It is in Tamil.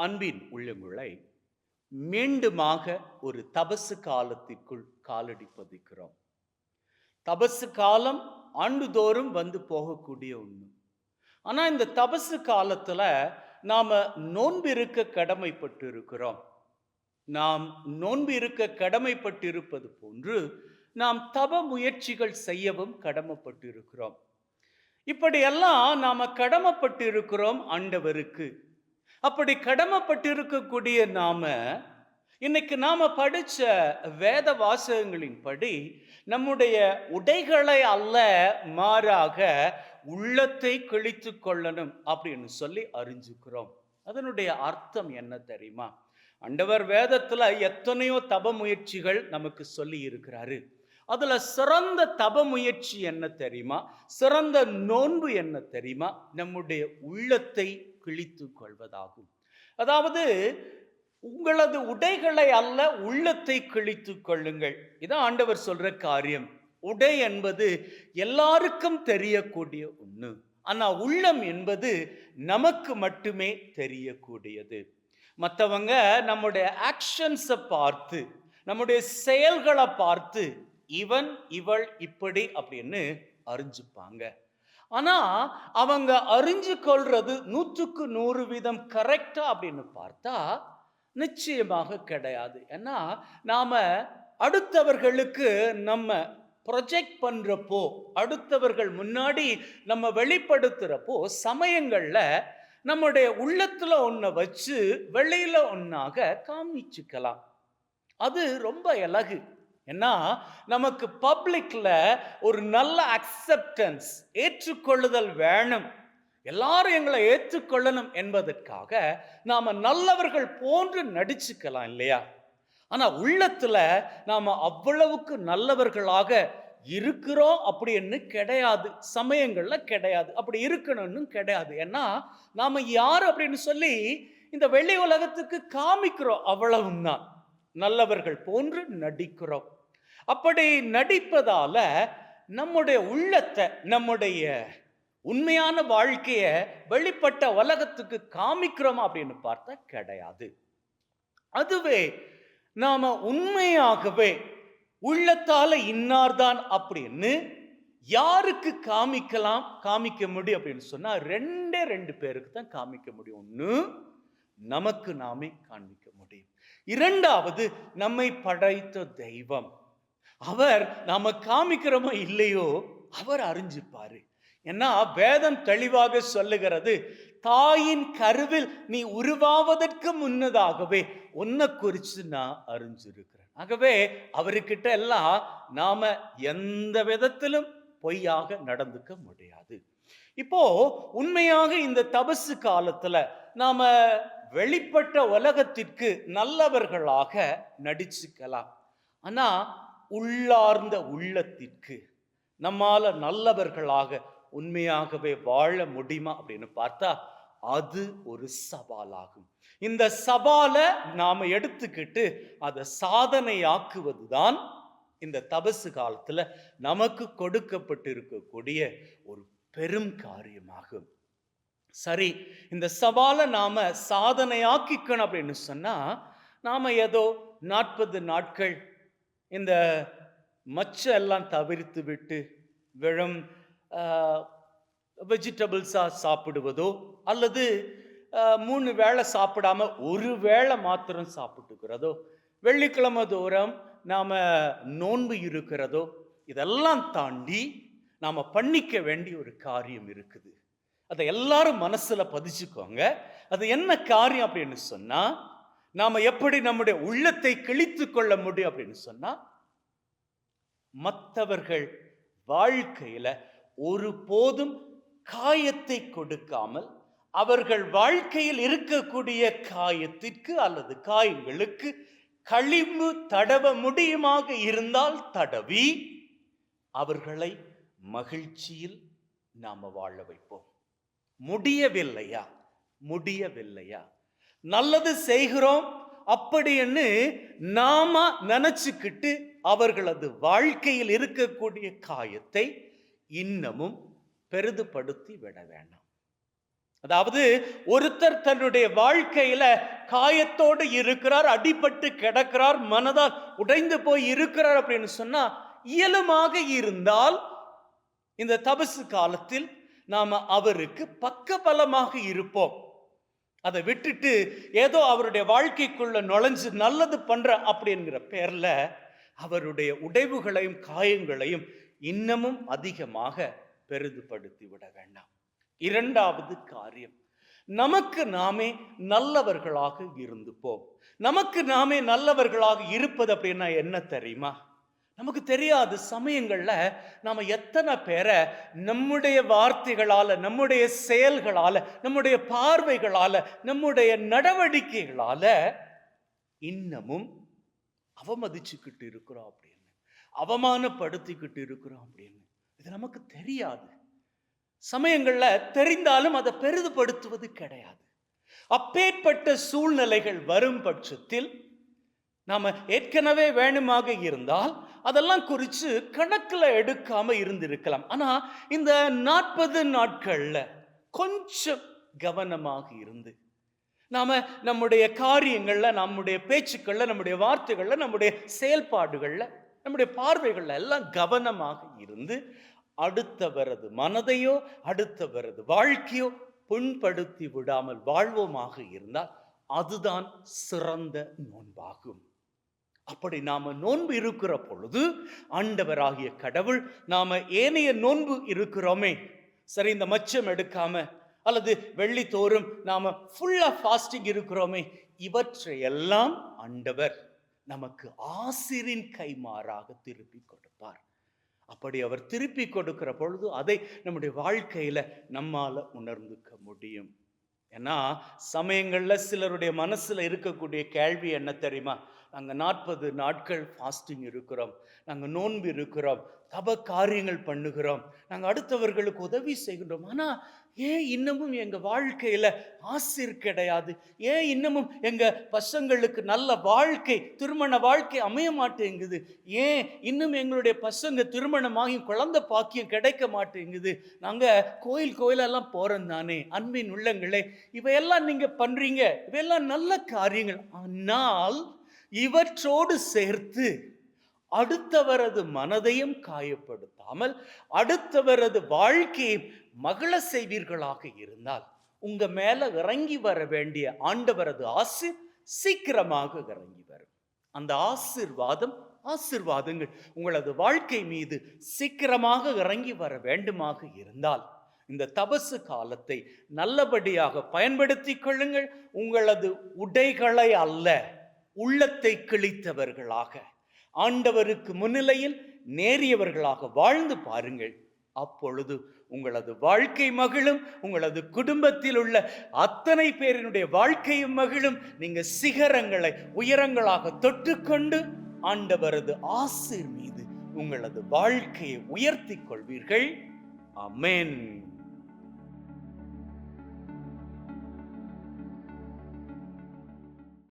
அன்பின் உள்ளங்களை மீண்டுமாக ஒரு தபசு காலத்திற்குள் காலடி பதிக்கிறோம் தபசு காலம் ஆண்டுதோறும் வந்து போகக்கூடிய ஒன்று ஆனால் இந்த தபசு காலத்தில் நாம் நோன்பு இருக்க கடமைப்பட்டு இருக்கிறோம் நாம் நோன்பு இருக்க கடமைப்பட்டு இருப்பது போன்று நாம் தப முயற்சிகள் செய்யவும் கடமைப்பட்டு இருக்கிறோம் இப்படியெல்லாம் நாம் கடமைப்பட்டு இருக்கிறோம் ஆண்டவருக்கு. அப்படி கடமைப்பட்டிருக்கக்கூடிய நாம இன்னைக்கு நாம படிச்ச வேத வாசகங்களின்படி நம்முடைய உடைகளை அல்ல மாறாக உள்ளத்தை கிழித்து கொள்ளணும் அப்படின்னு சொல்லி அறிஞ்சுக்கிறோம். அதனுடைய அர்த்தம் என்ன தெரியுமா? அண்டவர் வேதத்துல எத்தனையோ தப முயற்சிகள் நமக்கு சொல்லி இருக்கிறாரு. அதுல சிறந்த தப முயற்சி என்ன தெரியுமா? சிறந்த நோன்பு என்ன தெரியுமா? நம்முடைய உள்ளத்தை கிழித்து கொள்வதாகும் அதாவது உங்களது உடைகளை அல்ல உள்ளத்தை கிழித்து கொள்ளுங்கள் இதான் ஆண்டவர் சொல்ற காரியம். உடை என்பது எல்லாருக்கும் தெரியக்கூடிய ஒண்ணு. ஆனால் உள்ளம் என்பது நமக்கு மட்டுமே தெரியக்கூடியது. மற்றவங்க நம்முடைய ஆக்ஷன்ஸை பார்த்து நம்முடைய செயல்களை பார்த்து இவன் இவள் இப்படி அப்படின்னு அறிஞ்சுப்பாங்க. ஆனால் அவங்க அறிஞ்சு கொள்றது நூற்றுக்கு நூறு வீதம் கரெக்டா அப்படின்னு பார்த்தா நிச்சயமாக கிடையாது. ஏன்னா நாம் அடுத்தவர்களுக்கு நம்ம ப்ரொஜெக்ட் பண்ணுறப்போ அடுத்தவர்கள் முன்னாடி நம்ம வெளிப்படுத்துகிறப்போ சமயங்களில் நம்முடைய உள்ளத்தில் ஒன்றை வச்சு வெளியில ஒன்றாக காமிச்சுக்கலாம். அது ரொம்ப அழகு. ஏன்னா நமக்கு பப்ளிக்ல ஒரு நல்ல அக்செப்டன்ஸ் ஏற்றுக்கொள்ளுதல் வேணும். எல்லாரும் எங்களை ஏற்றுக்கொள்ளணும் என்பதற்காக நாம் நல்லவர்கள் போன்று நடிச்சுக்கலாம் இல்லையா? ஆனால் உள்ளத்தில் நாம் அவ்வளவுக்கு நல்லவர்களாக இருக்கிறோம் அப்படின்னு கிடையாது. சமயங்களில் கிடையாது. அப்படி இருக்கணும்னு கிடையாது. ஏன்னா நாம் யார் அப்படின்னு சொல்லி இந்த வெளி உலகத்துக்கு காமிக்கிறோம். அவ்வளவுதான் நல்லவர்கள் போன்று நடிக்கிறோம். அப்படி நடிப்பதால நம்முடைய உள்ளத்தை நம்முடைய உண்மையான வாழ்க்கைய வெளிப்பட்ட உலகத்துக்கு காமிக்கிறோமா அப்படின்னு பார்த்தா கிடையாது. அதுவே நாம உண்மையாகவே உள்ளத்தால இன்னார்தான் அப்படின்னு யாருக்கு காமிக்கலாம் காமிக்க முடியும் அப்படின்னு சொன்னா ரெண்டே ரெண்டு பேருக்கு தான் காமிக்க முடியும். ஒன்று நமக்கு நாமே காண்பிக்க முடியும். இரண்டாவது நம்மை படைத்த தெய்வம். அவர் நாம காமிக்கிறோமோ இல்லையோ அவர் அறிஞ்சுப்பாரு. ஏன்னா வேதம் தெளிவாக சொல்லுகிறது தாயின் கருவில் நீ உருவாவதற்கு முன்னதாகவே உன்னை குறித்து நான் அறிஞ்சிருக்கிறேன். ஆகவே அவர்கிட்ட எல்லாம் நாம எந்த விதத்திலும் பொய்யாக நடந்துக்க முடியாது. இப்போ உண்மையாக இந்த தபசு காலத்துல நாம வெளிப்பட்ட உலகத்திற்கு நல்லவர்களாக நடிச்சுக்கலாம். ஆனா உள்ளார்ந்த உள்ளத்திற்கு நம்மால் நல்லவர்களாக உண்மையாகவே வாழ முடியுமா அப்படின்னு பார்த்தா அது ஒரு சவாலாகும். இந்த சவாலை நாம் எடுத்துக்கிட்டு அதை சாதனையாக்குவது தான் இந்த தபசு காலத்தில் நமக்கு கொடுக்கப்பட்டிருக்கக்கூடிய ஒரு பெரும் காரியமாகும். சரி இந்த சவாலை நாம் சாதனையாக்கிக்கணும் அப்படின்னு சொன்னால் நாம் ஏதோ நாற்பது நாட்கள் இந்த மச்ச எல்லாம் தவிர்த்து விட்டு வெறும் வெஜிடபிள்ஸாக சாப்பிடுவதோ அல்லது மூணு வேளை சாப்பிடாம ஒரு வேளை மாத்திரம் சாப்பிட்டுக்கிறதோ வெள்ளிக்கிழமை தூரம் நாம் நோன்பு இருக்கிறதோ இதெல்லாம் தாண்டி நாம் பண்ணிக்க வேண்டிய ஒரு காரியம் இருக்குது. அதை எல்லாரும் மனசில் பதிச்சுக்கோங்க. அது என்ன காரியம் அப்படின்னு சொன்னால் நாம எப்படி நம்முடைய உள்ளத்தை கிழித்து கொள்ள முடியும் அப்படின்னு சொன்னா மற்றவர்கள் வாழ்க்கையில ஒரு போதும் காயத்தை கொடுக்காமல் அவர்கள் வாழ்க்கையில் இருக்கக்கூடிய காயத்திற்கு அல்லது காயங்களுக்கு களிம்பு தடவ முடியுமாக இருந்தால் தடவி அவர்களை மகிழ்ச்சியில் நாம வாழ வைப்போம். முடியவில்லையா? முடியவில்லையா? நல்லது செய்கிறோம் அப்படின்னு நாம நினச்சிக்கிட்டு அவர்களது வாழ்க்கையில் இருக்கக்கூடிய காயத்தை இன்னமும் பெரிதுபடுத்தி விட வேண்டாம். அதாவது ஒருத்தர் தன்னுடைய வாழ்க்கையில காயத்தோடு இருக்கிறார் அடிபட்டு கிடக்கிறார் மனதால் உடைந்து போய் இருக்கிறார் அப்படின்னு சொன்னா இயலுமாக இருந்தால் இந்த தபசு காலத்தில் நாம அவருக்கு பக்கபலமாக இருப்போம். அதை விட்டுட்டு ஏதோ அவருடைய வாழ்க்கைக்குள்ள நுழைஞ்சு நல்லது பண்ற அப்படிங்கிற பேர்ல அவருடைய உடைவுகளையும் காயங்களையும் இன்னமும் அதிகமாக பெரிதுபடுத்தி விட வேண்டாம். இரண்டாவது காரியம் நமக்கு நாமே நல்லவர்களாக இருந்துப்போம் நமக்கு நாமே நல்லவர்களாக இருப்பது அப்படின்னா என்ன தெரியுமா? நமக்கு தெரியாது சமயங்களில் நாம எத்தனை பேரை நம்முடைய வார்த்தைகளால நம்முடைய செயல்களால நம்முடைய பார்வைகளால நம்முடைய நடவடிக்கைகளால இன்னமும் அவமதிச்சுக்கிட்டு இருக்கிறோம் அப்படின்னு. அவமானப்படுத்திக்கிட்டு இருக்கிறோம் அப்படின்னு. இது நமக்கு தெரியாது. சமயங்களில் தெரிந்தாலும் அதை பெரிதுபடுத்துவது கிடையாது. அப்பேற்பட்ட சூழ்நிலைகள் வரும் பட்சத்தில் நாம் ஏற்கனவே வேணுமாக இருந்தால் அதெல்லாம் குறித்து கணக்கில் எடுக்காம இருந்திருக்கலாம். ஆனா இந்த நாற்பது நாட்கள்ல கொஞ்சம் கவனமாக இருந்து நாம நம்முடைய காரியங்கள்ல நம்முடைய பேச்சுக்கள்ல நம்முடைய வார்த்தைகள்ல நம்முடைய செயல்பாடுகள்ல நம்முடைய பார்வைகள்ல எல்லாம் கவனமாக இருந்து அடுத்தவரது மனதையோ அடுத்தவரது வாழ்க்கையோ புண்படுத்தி விடாமல் வாழ்வோமாக இருந்தால் அதுதான் சிறந்த நோன்பாகும். அப்படி நாம நோன்பு இருக்கிற பொழுது ஆண்டவராகிய கடவுள் நாம ஏனைய நோன்பு இருக்கிறோமே. சரி இந்த மச்சம் எடுக்காம அல்லது வெள்ளித்தோறும் நாம் நாம ஃபுல்லா ஃபாஸ்டிங் இருக்கிறோமே. இவற்றையெல்லாம் ஆண்டவர் நமக்கு ஆசிரின் கைமாறாக திருப்பி கொடுப்பார். அப்படி அவர் திருப்பி கொடுக்கிற பொழுது அதை நம்முடைய வாழ்க்கையில நம்மால உணர்ந்துக்க முடியும். ஏன்னா சமயங்கள்ல சிலருடைய மனசுல இருக்கக்கூடிய கேள்வி என்ன தெரியுமா? நாங்கள் நாற்பது நாட்கள் ஃபாஸ்டிங் இருக்கிறோம். நாங்கள் நோன்பு இருக்கிறோம். தப காரியங்கள் பண்ணுகிறோம். நாங்கள் அடுத்தவர்களுக்கு உதவி செய்கின்றோம். ஆனால் ஏன் இன்னமும் எங்கள் வாழ்க்கையில் ஆசிர் கிடையாது? ஏன் இன்னமும் எங்கள் பசங்களுக்கு நல்ல வாழ்க்கை திருமண வாழ்க்கை அமைய மாட்டேங்குது? ஏன் இன்னும் எங்களுடைய பசங்க திருமணமாகி குழந்தை பாக்கியம் கிடைக்க மாட்டேங்குது? நாங்கள் கோயில் கோயிலெல்லாம் போகிறோம் தானே அன்பின் உள்ளங்களே. இவையெல்லாம் நீங்கள் பண்ணுறீங்க இவையெல்லாம் நல்ல காரியங்கள். ஆனால் இவற்றோடு சேர்த்து அடுத்தவரது மனதையும் காயப்படுத்தாமல் அடுத்தவரது வாழ்க்கையை மகள செய்வீர்களாக இருந்தால் உங்க மேல இறங்கி வர வேண்டிய ஆண்டவரது ஆசிர் சீக்கிரமாக இறங்கி வரும். அந்த ஆசிர்வாதம் ஆசிர்வாதங்கள் உங்களது வாழ்க்கை மீது சீக்கிரமாக இறங்கி வர வேண்டுமாக இருந்தால் இந்த தபசு காலத்தை நல்லபடியாக பயன்படுத்திக் கொள்ளுங்கள். உங்களது உடைகளை அல்ல உள்ளத்தை கிழித்தவர்களாக ஆண்டவருக்கு முன்னிலையில் நேரியவர்களாக வாழ்ந்து பாருங்கள். அப்பொழுது உங்களது வாழ்க்கை மகிழும் உங்களது குடும்பத்தில் உள்ள அத்தனை பேரினுடைய வாழ்க்கையும் மகிழும். நீங்க சிகரங்களை உயரங்களாக தொட்டுக்கொண்டு ஆண்டவரது ஆசிர் மீது உங்களது வாழ்க்கையை உயர்த்தி கொள்வீர்கள். அமேன்